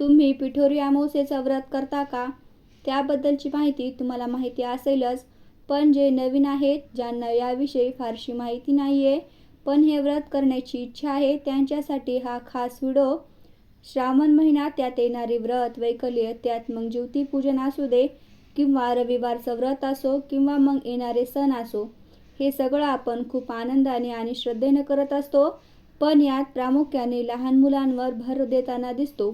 तुम्ही पिठोरी अमावस्येचं व्रत करता का? त्याबद्दलची माहिती तुम्हाला माहिती असेलच. पण जे नवीन आहेत ज्यांना याविषयी फारशी माहिती नाही आहे पण हे व्रत करण्याची इच्छा आहे त्यांच्यासाठी हा खास व्हिडिओ. श्रावण महिना त्यात येणारे व्रत वैकल्य त्यात मग ज्योतिपूजन असू दे किंवा रविवारचं व्रत असो किंवा मग येणारे सण असो. हे सगळं आपण खूप आनंदाने आणि श्रद्धेनं करत असतो पण यात प्रामुख्याने लहान मुलांवर भर देताना दिसतो.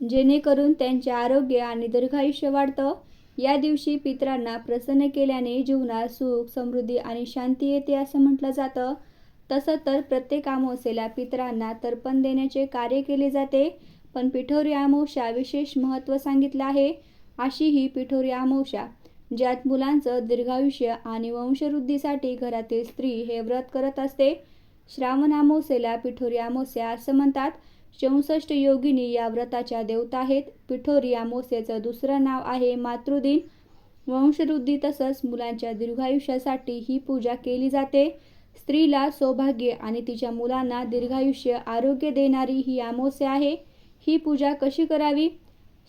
जेणेकरून त्यांचे आरोग्य आणि दीर्घायुष्य वाढतं. या दिवशी पितरांना प्रसन्न केल्याने जीवनात सुख समृद्धी आणि शांती येते असं म्हटलं जातं. तसं तर प्रत्येक अमावस्येला पितरांना तर्पण देण्याचे कार्य केले जाते पण पिठोरी अमावस्या विशेष महत्त्व सांगितलं आहे. अशी ही पिठोरी अमावस्या ज्यात मुलांचं दीर्घायुष्य आणि वंशवृद्धीसाठी घरातील स्त्री हे व्रत करत असते. श्रावण अमावस्येला पिठोरी अमावस्या असं म्हणतात. चौसष्ट योगिनी या व्रताच्या देवता आहेत. पिठोरी अमावस्येचं दुसरं नाव आहे मातृदिन. वंशवृद्धी तसंच मुलांच्या दीर्घायुष्यासाठी ही पूजा केली जाते. स्त्रीला सौभाग्य आणि तिच्या मुलांना दीर्घायुष्य आरोग्य देणारी ही अमावस्या आहे. ही पूजा कशी करावी?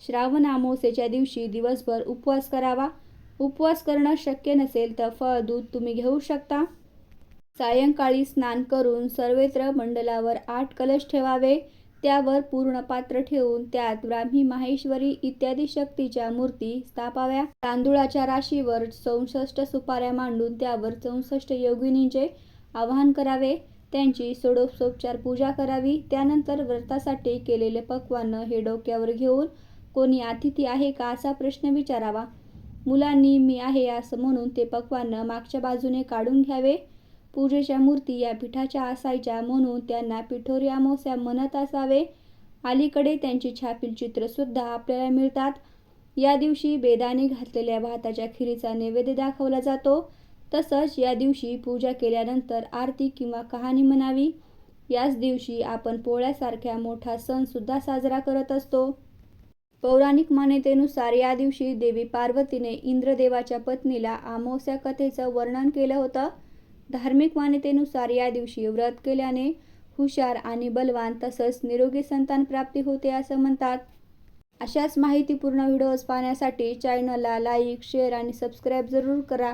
श्रावण अमावस्येच्या दिवशी दिवसभर उपवास करावा. उपवास करणं शक्य नसेल तर फळ दूध तुम्ही घेऊ शकता. सायंकाळी स्नान करून सर्वत्र मंडलावर आठ कलश ठेवावे. त्यावर पूर्ण पात्र ठेवून त्यात ब्राह्मी माहेश्वरी इत्यादी शक्तीच्या मूर्ती स्थापाव्या. तांदुळाच्या राशीवर चौसष्ट सुपाऱ्या मांडून त्यावर चौसष्ट योगिनींचे आवाहन करावे. त्यांची सोडोपसोपचार पूजा करावी. त्यानंतर व्रतासाठी केलेले पक्वान्न हे डोक्यावर घेऊन कोणी अतिथी आहे का असा प्रश्न विचारावा. मुलांनी मी आहे असं म्हणून ते पक्वान्न मागच्या बाजूने काढून घ्यावे. पूजेच्या मूर्ती या पिठाच्या असायच्या म्हणून त्यांना पिठोरी अमावस्या म्हणत असावे. अलीकडे त्यांची छापील चित्रसुद्धा आपल्याला मिळतात. या दिवशी बेदाने घातलेल्या भाताच्या खिरीचा नैवेद्य दाखवला जातो. तसंच या दिवशी पूजा केल्यानंतर आरती किंवा कहाणी म्हणावी. याच दिवशी आपण पोळ्यासारख्या मोठा सणसुद्धा साजरा करत असतो. पौराणिक मान्यतेनुसार या दिवशी देवी पार्वतीने इंद्रदेवाच्या पत्नीला अमावस्या कथेचं वर्णन केलं होतं. धार्मिक मान्यतेनुसार या दिवशी व्रत केल्याने हुशार आणि बलवान तसंच निरोगी संतान प्राप्ती होते असं म्हणतात. अशाच माहितीपूर्ण व्हिडिओज पाहण्यासाठी चॅनलला लाईक शेअर आणि सबस्क्राईब जरूर करा.